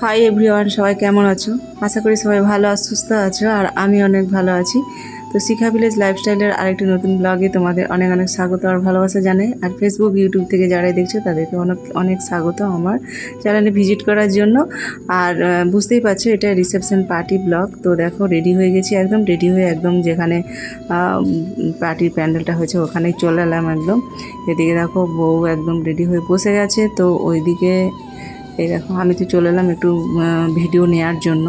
Hi everyone সবাই কেমন আছো? আশা করি সবাই ভালো আর সুস্থ আছো, আর আমি অনেক ভালো আছি। তো শিখা ভিলেজ লাইফস্টাইলের আরেকটি নতুন ব্লগে তোমাদের অনেক অনেক স্বাগত আর ভালোবাসা জানাই। আর ফেসবুক ইউটিউব থেকে যারাই দেখছ, তাদেরকে অনেক অনেক স্বাগত আমার চ্যানেলে ভিজিট করার জন্য। আর বুঝতেই পারছ, এটা রিসেপশন পার্টি ব্লগ তো দেখো রেডি হয়ে গেছি একদম রেডি হয়ে একদম যেখানে পার্টির প্যান্ডেলটা হয়েছে ওখানেই চলে এলাম একদম। এদিকে দেখো বউ একদম রেডি হয়ে বসে গেছে। তো ওইদিকে এই দেখো, আমি তো চলে এলাম একটু ভিডিও নেওয়ার জন্য।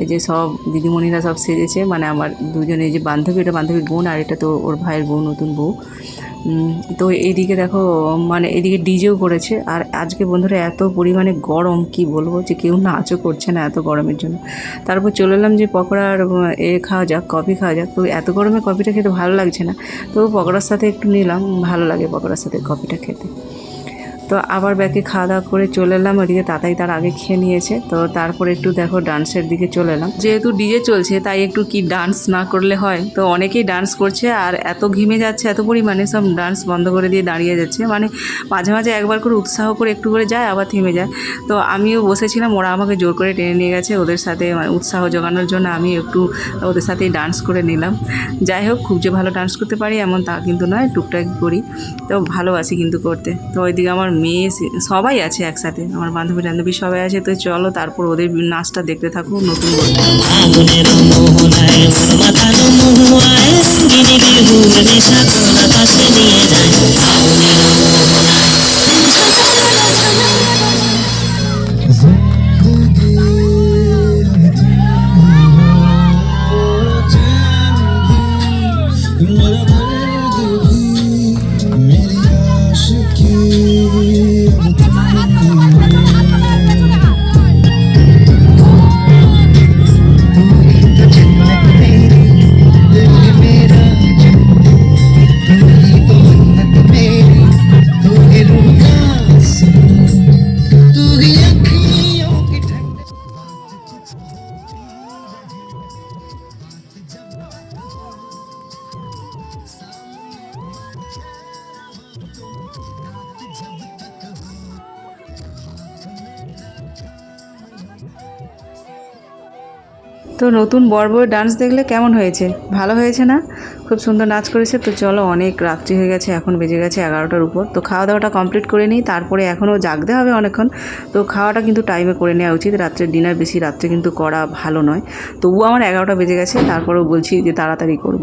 এই যে সব দিদিমণিরা সব সেজেছে মানে আমার দুজনে যে বান্ধবী, এটা বান্ধবীর বোন আর এটা তো ওর ভাইয়ের বউ, নতুন বউ। তো এইদিকে দেখো মানে এদিকে ডিজেও করেছে, আর আজকে বন্ধুরা এত পরিমাণে গরম, কি বলব যে কেউ নাচও করছে না এত গরমের জন্য। তারপর চলে এলাম যে পকোড়ার এ খাওয়া যাক, কফি খাওয়া যাক। তো এত গরমে কফিটা খেতে ভালো লাগছে না, তো পকোড়ার সাথে একটু নিলাম, ভালো লাগে পকোড়ার সাথে কফিটা খেতে। তো আবার ব্যাকে খাওয়া দাওয়া করে চলে এলাম ওইদিকে তাতাই তার আগে খেয়ে নিয়েছে। তো তারপর একটু দেখো ডান্সের দিকে চলে এলাম। যেহেতু ডিজে চলছে, তাই একটু কি ডান্স না করলে হয়? তো অনেকেই ডান্স করছে, আর এত ঘিমে যাচ্ছে, এত পরিমাণে সব ডান্স বন্ধ করে দিয়ে দাঁড়িয়ে যাচ্ছে। মানে মাঝে মাঝে একবার করে উৎসাহ করে একটু করে যায়, আবার থেমে যায়। তো আমিও বসেছিলাম, ওরা আমাকে জোর করে টেনে নিয়ে গেছে, ওদের সাথে মানে উৎসাহ জোগানোর জন্য আমি একটু ওদের সাথেই ডান্স করে নিলাম। যাই হোক, খুব যে ভালো ডান্স করতে পারি এমন তা কিন্তু নয়, টুকটাক করি। তো ভালোবাসি কিন্তু করতে। তো ওইদিকে আমার মেয়ে সবাই আছে একসাথে। আমার বান্ধবী বান্ধবী সবাই আছে, তো চলো তারপর ওদের নাচটা দেখতে থাকো, নতুন তো নতুন বর বউয়ের ডান্স দেখলে কেমন হয়েছে? ভালো হয়েছে না? খুব সুন্দর নাচ করেছে, তো চলো অনেক রাত্রি হয়ে গেছে, এখন বেজে গেছে এগারোটার উপর। তো খাওয়া দাওয়াটা কমপ্লিট করে নিই, তারপরে এখনও জাগতে হবে অনেকক্ষণ। তো খাওয়াটা কিন্তু টাইমে করে নেওয়া উচিত, রাত্রে ডিনার বেশি, রাত্রে কিন্তু করা ভালো নয়। তবুও আমার এগারোটা বেজে গেছে, তারপরেও বলছি যে তাড়াতাড়ি করব।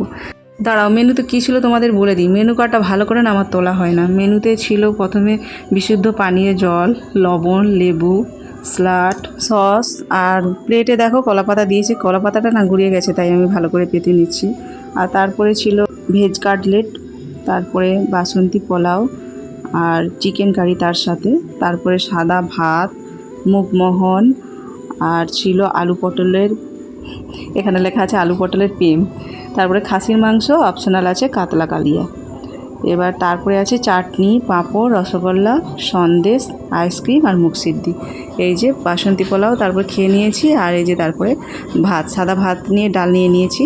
দাঁড়াও, মেনুতে কী ছিল তোমাদের বলে দিই। মেনু কার্ডটা ভালো করে না, আমার তোলা হয় না। মেনুতে ছিল প্রথমে বিশুদ্ধ পানীয় জল, লবণ, লেবু স্লাট, সস আর প্লেটে দেখো কলা কলাপাতা দিয়েছে। কলাপাতাটা না গুড়িয়ে গেছে, তাই আমি ভালো করে পেতে নিচ্ছি। আর তারপরে ছিল ভেজ কাটলেট, তারপরে বাসন্তী পোলাও আর চিকেন কারি তার সাথে। তারপরে সাদা ভাত মুগমোহন আর ছিল আলু পটলের, এখানে লেখা আছে আলু পটলের পেম তারপরে খাসির মাংস অপশনাল আছে কাতলা কালিয়া। এবার তারপরে আছে চাটনি, পাঁপড়, রসগোল্লা, সন্দেশ, আইসক্রিম আর মুখ সিদ্ধি। এই যে বাসন্তী পোলাও তারপর খেয়ে নিয়েছি আর এই যে তারপরে ভাত, সাদা ভাত নিয়ে ডাল নিয়ে নিয়েছি।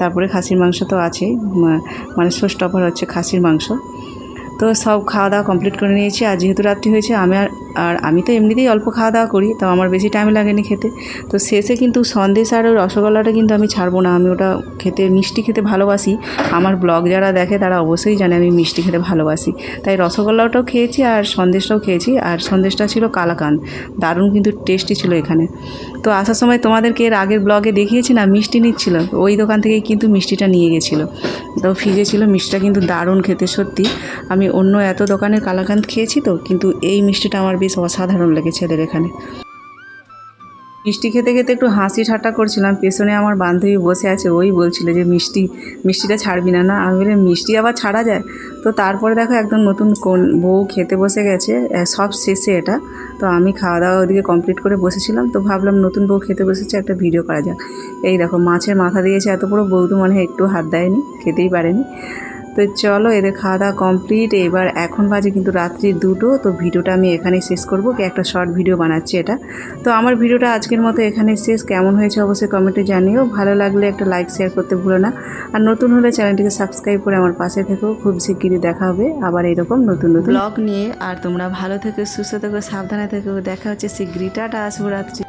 তারপরে খাসির মাংস তো আছে মানে ষষ্ঠ অফার হচ্ছে খাসির মাংস। তো সব খাওয়া দাওয়া কমপ্লিট করে নিয়েছি। আর যেহেতু রাত্রি হয়েছে, আমি আর আর আমি তো এমনিতেই অল্প খাওয়া দাওয়া করি তো আমার বেশি টাইম লাগেনি খেতে। তো শেষে কিন্তু সন্দেশ আর রসগোল্লাটা কিন্তু আমি ছাড়বো না। আমি ওটা খেতে, মিষ্টি খেতে ভালোবাসি। আমার ব্লগ যারা দেখে তারা অবশ্যই জানে আমি মিষ্টি খেতে ভালোবাসি। তাই রসগোল্লাটাও খেয়েছি আর সন্দেশটাও খেয়েছি। আর সন্দেশটা ছিল কালাকান দারুণ কিন্তু টেস্টি ছিল এখানে। তো আসার সময় তোমাদেরকে এর আগের ব্লগে দেখিয়েছি না, মিষ্টি নিচ্ছিল। ওই দোকান থেকেই কিন্তু মিষ্টিটা নিয়ে গেছিল। তো ফ্রিজে ছিল, মিষ্টিটা কিন্তু দারুণ খেতে সত্যি। আমি অন্য এত দোকানের কালাকান্দ খেয়েছি তো, কিন্তু এই মিষ্টিটা আমার বেশ অসাধারণ লেগেছে এদের এখানে। মিষ্টি খেতে খেতে একটু হাসি ঠাট্টা করছিলাম, পেছনে আমার বান্ধবী বসে আছে, ওই বলছিল যে, মিষ্টি, মিষ্টিটা ছাড়বি না। না, আমি বলি মিষ্টি আবার ছাড়া যায়? তো তারপরে দেখো একদম নতুন কোন বউ খেতে বসে গেছে সব শেষে এটা। তো আমি খাওয়া দাওয়া ওদিকে কমপ্লিট করে বসেছিলাম, তো ভাবলাম নতুন বউ খেতে বসেছে, একটা ভিডিও করা যাক। এই দেখো, মাছের মাথা দিয়েছে এত বড় বউ তো মনে একটু হাত দেয়নি, খেতেই পারেনি। তো চলো এদের খাওয়া দাওয়া কমপ্লিট এবার এখন বাজে কিন্তু রাত্রি দুটো, তো ভিডিওটা আমি এখানেই শেষ করব, কি একটা শর্ট ভিডিও বানাচ্ছি এটা। তো আমার ভিডিওটা আজকের মতো এখানে শেষ। কেমন হয়েছে অবশ্যই কমেন্টে জানিও। ভালো লাগলে একটা লাইক শেয়ার করতে ভুলো না। আর নতুন হলে চ্যানেলটিকে সাবস্ক্রাইব করে আমার পাশে থেকেও খুব শিগগিরই দেখা হবে আবার এরকম নতুন নতুন ব্লগ নিয়ে। আর তোমরা ভালো থেকো, সুস্থ থেকো, সাবধানে থেকো। দেখা হচ্ছে শিগগিরই। টাটা, শুভরাত্রি।